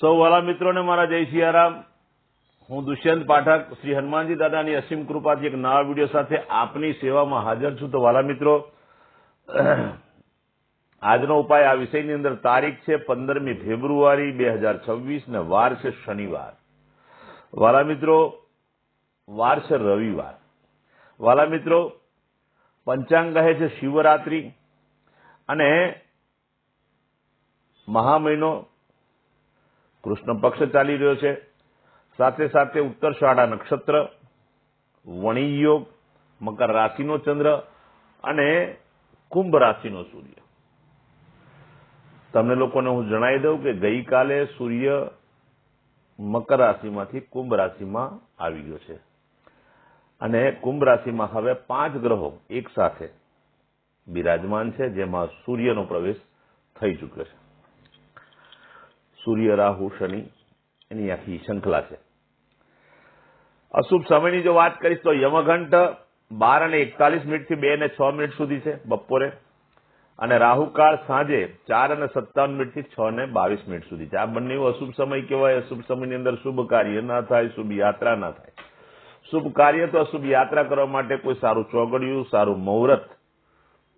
સૌ વાલા મિત્રોને મારા જય સિયારામ હું દુષ્યંત પાઠક, શ્રી હનુમાનજી દાદાની અસીમ કૃપાથી એક નવા વીડિયો સાથે આપની સેવામાં હાજર છું. તો વાલા મિત્રો, આજનો ઉપાય આ વિષયની અંદર તારીખ છે પંદરમી ફેબ્રુઆરી બે હજાર છવ્વીસ ને વાર છે શનિવાર. વાલા મિત્રો વાર છે રવિવાર. વાલા મિત્રો, પંચાંગ કહે છે શિવરાત્રી અને મહા મહિનો કૃષ્ણ પક્ષ ચાલી રહ્યો છે. સાથે સાથે ઉત્તરશાળા નક્ષત્ર, વણી યોગ, મકર રાશિનો ચંદ્ર અને કુંભ રાશિનો સૂર્ય. તમને લોકોને હું જણાવી દઉં કે ગઈકાલે સૂર્ય મકર રાશિમાંથી કુંભ રાશિમાં આવી ગયો છે. અને કુંભ રાશિમાં હવે પાંચ ગ્રહો એક સાથે બિરાજમાન છે, જેમાં સૂર્યનો પ્રવેશ થઈ ચૂક્યો છે. સૂર્ય, રાહુ, શનિ, એની આખી શૃંખલા છે. અશુભ સમયની જો વાત કરીશ તો યમઘંટ બાર અને એકતાલીસ મિનિટથી બે અને છ મિનિટ સુધી છે બપોરે અને રાહુકાળ સાંજે ચાર અને સત્તાવન મિનિટથી છ ને બાવીસ મિનિટ સુધી છે. આ બંને અશુભ સમય કહેવાય. અશુભ સમયની અંદર શુભ કાર્ય ના થાય, શુભ યાત્રા ના થાય. શુભ કાર્ય તો અશુભ યાત્રા કરવા માટે કોઈ સારું ચોગડિયું, સારું મુહૂર્ત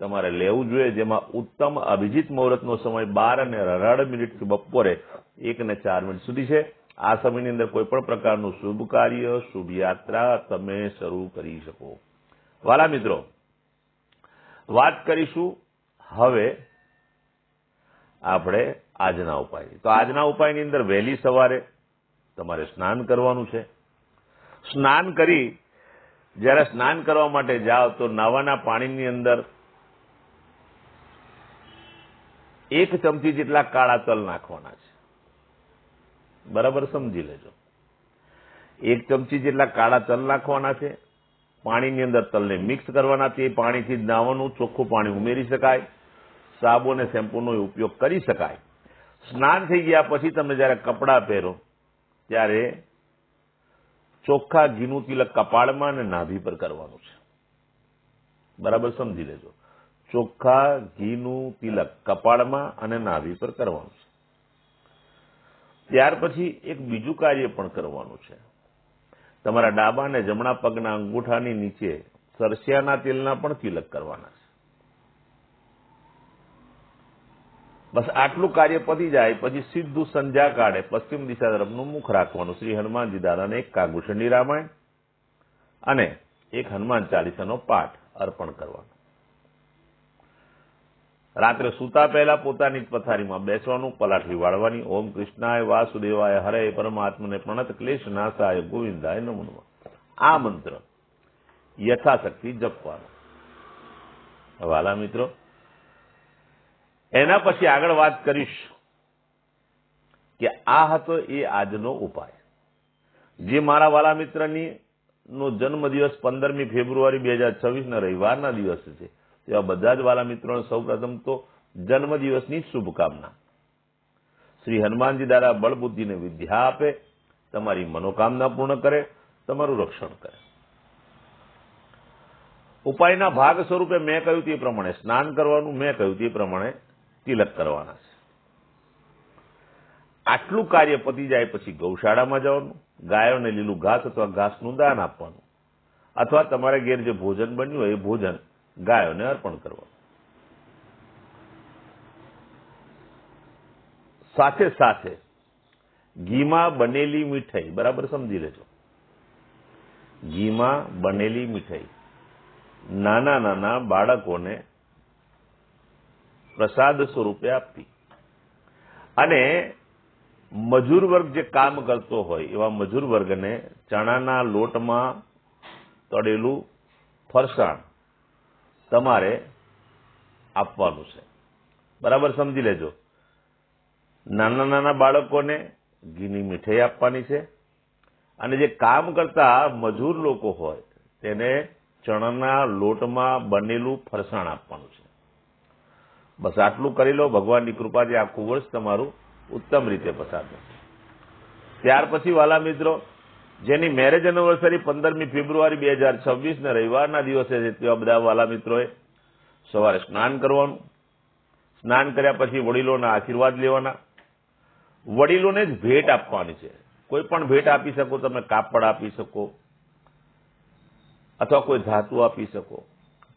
તમારે લેવું જોઈએ, જેમાં ઉત્તમ અભિજીત મુહૂર્તનો સમય બાર અને અઢાર મિનિટથી બપોરે એક ને ચાર મિનિટ સુધી છે. આ સમયની અંદર કોઈ પણ પ્રકારનું શુભ કાર્ય, શુભ યાત્રા તમે શરૂ કરી શકો. વાલા મિત્રો, વાત કરીશું હવે આપણે આજના ઉપાય. તો આજના ઉપાયની અંદર વહેલી સવારે તમારે સ્નાન કરવાનું છે. સ્નાન કરી, જ્યારે સ્નાન કરવા માટે જાઓ તો નાવાના પાણીની અંદર એક ચમચી જેટલા કાળા તલ નાખવાના છે. બરાબર સમજી લેજો. એક ચમચી જેટલા કાળા તલ નાખવાના છે. પાણીની અંદર તલને મિક્સ કરવાના તે પાણીથી નાવાનું ચોખ્ખું પાણી ઉમેરી શકાય. સાબુ અને શેમ્પૂનો ઉપયોગ કરી શકાય. સ્નાન થઈ ગયા પછી તમે જ્યારે કપડાં પહેરો, ત્યારે ચોખ્ખા ઘીનું તિલક કપાળમાં અને નાભી પર કરવાનું છે. બરાબર સમજી લેજો. ચોખ્ખા, ઘીનું તિલક કપાળમાં અને નાભી પર કરવાનું છે. ત્યાર પછી એક બીજું કાર્ય પણ કરવાનું છે. તમારા ડાબા અને જમણા પગના અંગૂઠાની નીચે સરસિયાના તેલના પણ તિલક કરવાના છે. બસ આટલું કાર્ય પતી જાય, પછી સીધું સંધ્યા કાળે પશ્ચિમ દિશા તરફનું મુખ રાખવાનું. શ્રી હનુમાનજી દાદાને એક કાગુષણી રામાયણ અને એક હનુમાન ચાલીસાનો પાઠ અર્પણ કરવાનો. રાત્રે સૂતા પહેલા પોતાની પથારીમાં બેસવાનું, પલાઠી વાળવાની, ઓમ કૃષ્ણાય વાસુદેવાય હરે પરમાત્મને પ્રણત ક્લેશ નાશાય ગોવિંદાય નમો આ મંત્ર યથાશક્તિ જપવાનો. વાલા મિત્રો, એના પછી આગળ વાત કરીશ કે આ હતો એ આજનો ઉપાય. જે મારા વાલા મિત્રની નો જન્મદિવસ પંદરમી ફેબ્રુઆરી બે હજાર છવ્વીસના રવિવારના દિવસે છે. તેવા બધા જ વાલા મિત્રોને સૌપ્રથમ તો જન્મદિવસની શુભકામના. શ્રી હનુમાનજી દ્વારા બળબુદ્ધિને વિદ્યા આપે, તમારી મનોકામના પૂર્ણ કરે, તમારું રક્ષણ કરે. ઉપાયના ભાગ સ્વરૂપે મેં કહ્યું તે પ્રમાણે સ્નાન કરવાનું, મેં કહ્યું તે પ્રમાણે તિલક કરવાના છે. આટલું કાર્ય પતી જાય પછી ગૌશાળામાં જવાનું, ગાયોને લીલું ઘાસ અથવા ઘાસનું દાન આપવાનું, અથવા તમારા ઘેર જે ભોજન બન્યું એ ભોજન ગાયોને અર્પણ કરવા. સાથે સાથે ઘીમાં બનેલી મીઠાઈ, બરાબર સમજી લેજો. ઘીમાં બનેલી મીઠાઈ. નાના નાના બાળકોને પ્રસાદ સ્વરૂપે આપવી. અને મજૂર વર્ગ જે કામ કરતો હોય, એવા મજૂર વર્ગને ચણાના લોટમાં તળેલું ફરસાણ તમારે આપવાનું છે. બરાબર સમજી લેજો. નાના નાના બાળકોને ઘીની મીઠાઈ આપવાની છે અને જે કામ કરતા મજૂર લોકો હોય તેને ચણાના લોટમાં બનેલું ફરસાણ આપવાનું છે. બસ આટલું કરી લો, ભગવાનની કૃપાથી આખું વર્ષ તમારું ઉત્તમ રીતે પસાર થશે. ત્યાર પછી વાલા મિત્રો જેની મેરેજ એનિવર્સરી પંદરમી ફેબ્રુઆરી બે હજાર છવ્વીસ ને રવિવારના દિવસે છે. તેવા બધા વાલા મિત્રોએ સવારે સ્નાન કરવાનું. સ્નાન કર્યા પછી વડીલોના આશીર્વાદ લેવાના. વડીલોને જ ભેટ આપવાની છે. કોઈ પણ ભેટ આપી શકો, તમે કાપડ આપી શકો, અથવા કોઈ ધાતુ આપી શકો.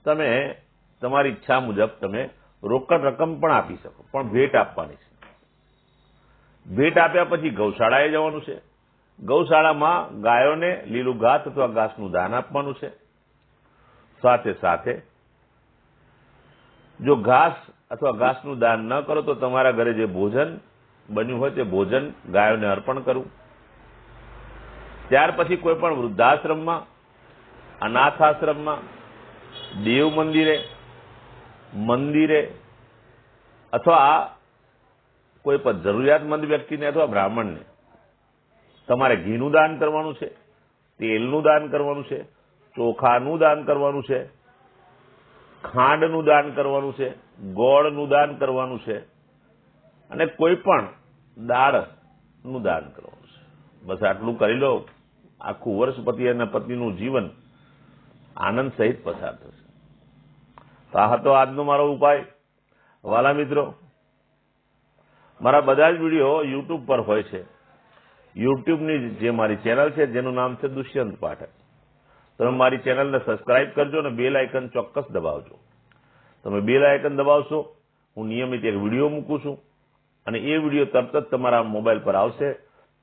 તમે, તમારી ઈચ્છા મુજબ તમે રોકડ રકમ પણ આપી શકો, પણ ભેટ આપવાની છે. ભેટ આપ્યા પછી ગૌશાળાએ જવાનું છે. ગૌશાળામાં ગાયોને લીલું ઘાસ અથવા ઘાસનું દાન આપવાનું છે. સાથે સાથે જો ઘાસ અથવા ઘાસનું દાન ન કરો તો તમારા ઘરે જે ભોજન બન્યું હોય તે ભોજન ગાયોને અર્પણ કરવું. ત્યાર પછી કોઈ પણ વૃદ્ધાશ્રમમાં અનાથ આશ્રમમાં દેવ મંદિરે મંદિરે અથવા કોઈ પણ જરૂરિયાતમંદ વ્યક્તિને અથવા બ્રાહ્મણને તમારે ઘીનું દાન કરવાનું છે, તેલનું દાન કરવાનું છે, ચોખાનું દાન કરવાનું છે, ખાંડનું દાન કરવાનું છે, ગોળનું દાન કરવાનું છે, અને કોઈ પણ દાળનું દાન કરવાનું છે. બસ આટલું કરી લો, આખું વર્ષ પતિ અને પત્નીનું જીવન આનંદ સહિત પસાર થશે. તો આ હતો આજનો મારો ઉપાય. વાલા મિત્રો, મારા બધા જ વીડિયો યુટ્યુબ પર હોય છે. યુટ્યુબની જે મારી ચેનલ છે, જેનું નામ છે દુષ્યંત પાઠક. તમે મારી ચેનલને સબસ્ક્રાઇબ કરજો અને બેલ આઇકન ચોક્કસ દબાવજો. તમે બેલ આઇકન દબાવશો, હું નિયમિત એક વીડિયો મૂકું છું અને એ વીડિયો તરત જ તમારા મોબાઈલ પર આવશે,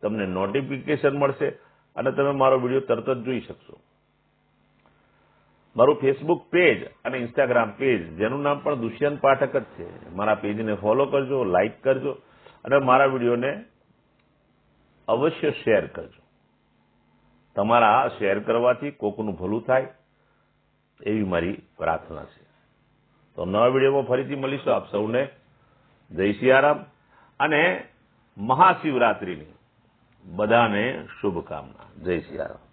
તમને નોટિફિકેશન મળશે અને તમે મારો વીડિયો તરત જ જોઈ શકશો. મારું ફેસબુક પેજ અને ઇન્સ્ટાગ્રામ પેજ જેનું નામ પણ દુષ્યંત પાઠક જ છે. મારા પેજને ફોલો કરજો લાઇક કરજો અને મારા વિડીયોને અવશ્ય શેર કરજો. તમારા શેર કરવાથી કોકનું ભલું થાય એવી મારી પ્રાર્થના છે. તો નવા વિડીયોમાં ફરીથી મળીશું આપ સૌને. જય સિયારામ અને મહાશિવરાત્રિની બધાને શુભકામના. જય સિયારામ.